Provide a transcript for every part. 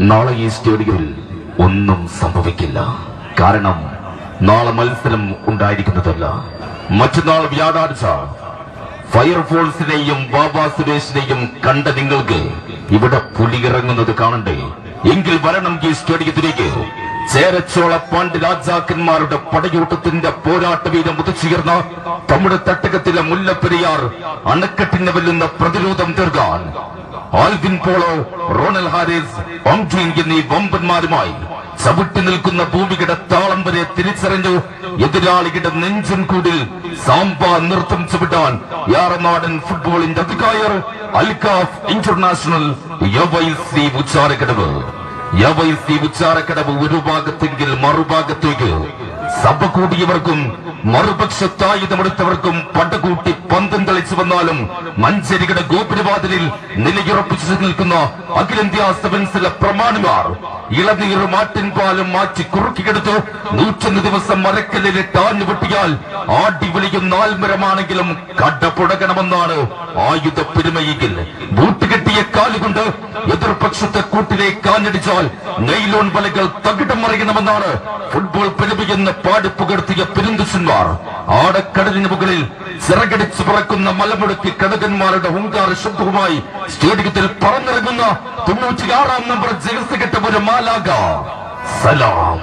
നാളെ ഈ സ്റ്റേഡിയത്തിൽ ഒന്നും സംഭവിക്കില്ല. കാരണം നാളെ മത്സരം ഉണ്ടായിരിക്കുന്നതല്ല. മറ്റന്നാൾ വ്യാഴാഴ്ച ഫയർഫോഴ്സിനെയും ബാബാ സുരേഷിനെയും കണ്ട നിങ്ങൾക്ക് ഇവിടെ പുലിയിറങ്ങുന്നത് കാണണ്ടേ? എങ്കിൽ വരണം ഈ സ്റ്റേഡിയത്തിലേക്ക്. ചേരച്ചോള പാണ്ഡ്യ രാജാക്കന്മാരുടെ പടയൂട്ടത്തിന്റെ പോരാട്ട വീരം ഉദിച്ചുയർന്ന തമിഴ് തട്ടകത്തിലെ മുല്ലപ്പെരിയാർ അണക്കെട്ടിനെ വെല്ലുന്ന പ്രതിരോധം തീർക്കാൻ ആൽവിൻ പോളോ റോണൽ ഹാരിസ് ഓംട്രീൻ എന്നീ വമ്പന്മാരുമായി ചവിട്ടി നിൽക്കുന്ന ഭൂമിയുടെ താളം വരെ തിരിച്ചറിഞ്ഞു എതിരാളിയുടെ നെഞ്ചൻ കൂടിൽ സാമ്പ നൃത്തം ചവിട്ടാൻ യാറനാടൻ ഫുട്ബോളിന്റെ അധികായർ അൽകാഫ് ഇന്റർനാഷണൽ യവൈസി ഉച്ചാരക്കടവ്. യവൈസി ഉച്ചാരക്കടവ് ഒരു ഭാഗത്തെങ്കിൽ മറുഭാഗത്തേക്ക്. സഭ കൂടിയവർക്കും മറുപക്ഷത്തായുധമെടുത്തവർക്കും പടകൂട്ടി പന്തം തെളിച്ചു വന്നാലും മഞ്ചേരിയുടെ ഗോപുരവാതിലിൽ നിലയുറപ്പിച്ചു നിൽക്കുന്ന അഖിലേന്ത്യാ സെവൻസിലെ പ്രമാണിമാർ ഇളനീർ മാറ്റിൻ പാലും മാറ്റി കുറുക്കിയെടുത്തു. നൂറ്റൊന്ന് ദിവസം മരക്കല്ലിൽ ടാഞ്ഞു പൊട്ടിയാൽ ആടിവിളിയും നാൽമരമാണെങ്കിലും കടപുടകണമെന്നാണ് ആയുധ പെരുമയെങ്കിൽ. ബൂട്ടുകെട്ടിയ കാലുകൊണ്ട് എതിർപക്ഷത്തെ കൂട്ടിലെ കാഞ്ഞടിച്ചാൽ നെയ്ലോൺ വലകൾ തകിടം മറിയണമെന്നാണ് ഫുട്ബോൾ പരിപിയെന്ന് പാടി പുകർത്തിയ പെരുന്തുസന്മാർ ആടക്കടലിന് മുകളിൽ ചിറകടിച്ചു പറക്കുന്ന മലമുടക്കി കടകന്മാരുടെ ഹുങ്കാർ ശബ്ദവുമായി സ്റ്റേഡിയത്തിൽ പറന്നിറങ്ങുന്ന തൊണ്ണൂറ്റിയാറാം നമ്പർ ജഗസ് കെട്ട ഒരു മാലാക സലാം.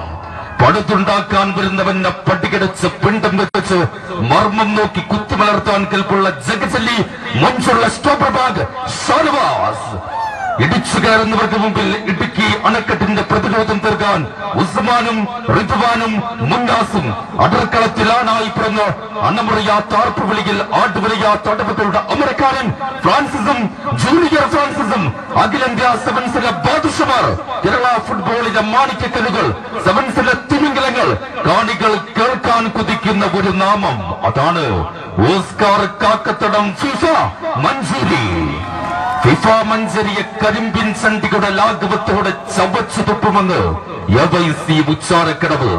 പടുത്തുണ്ടാക്കാൻ വരുന്നവന്റെ പട്ടികടച്ച് പിണ്ടം വെച്ച് മർമ്മം നോക്കി കുത്തിമലർത്താൻ കേൾപ്പുള്ള ജഗചല്ലി മഞ്ചുള്ള സ്റ്റോപ്രഭാഗ് ഷാനവാസ്. ഇടിച്ചു കയറുന്നവർക്ക് മുമ്പിൽ ഇടുക്കി അണക്കെട്ടിന്റെ പ്രതിരോധം തീർക്കാൻ ഉസ്മാനും റിദ്വാനും മുന്നാസും അടർക്കളത്തിലാണായി പിറന്ന് അണമുറിയാത്ത ആർപ്പുവിളിയിൽ ആട്ടുവിളിയാത്ത തടവുകളുടെ അമരക്കാരൻ ഫ്രാൻസിസും ജൂനിയർ ഫ്രാൻസിസും അഖിലേന്ത്യാ സെവൻസിലെ ബാദുഷമാർ കേരള ഫുട്ബോളിലെ മാണിക്യക്കലുകൾ സെവൻസിലെ ഒരു നാമം. അതാണ് Oscar Kakkathadam FIFA Manjeri. FIFA മഞ്ചേരിയെ കരിമ്പിൻ സന്ധികളുടെ ലാഘവത്തോടെ ചവച്ചു തുപ്പുമെന്ന് യവൈസി ഉച്ചാരക്കടവ്.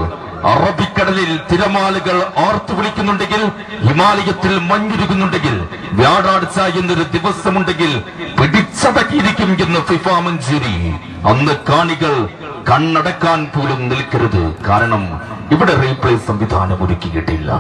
അറബിക്കടലിൽ തിരമാലകൾ ആർത്തു വിളിക്കുന്നുണ്ടെങ്കിൽ ഹിമാലയത്തിൽ മഞ്ഞുരുകുന്നുണ്ടെങ്കിൽ വ്യാഴാഴ്ച എന്നൊരു ദിവസമുണ്ടെങ്കിൽ പിടിച്ചടക്കിയിരിക്കും എന്ന് ഫിഫ മഞ്ചേരി. അന്ന് കാണികൾ കണ്ണടക്കാൻ പോലും നിൽക്കരുത്. കാരണം ഇവിടെ റീപ്ലേ സംവിധാനം ഒരുക്കിയിട്ടില്ല.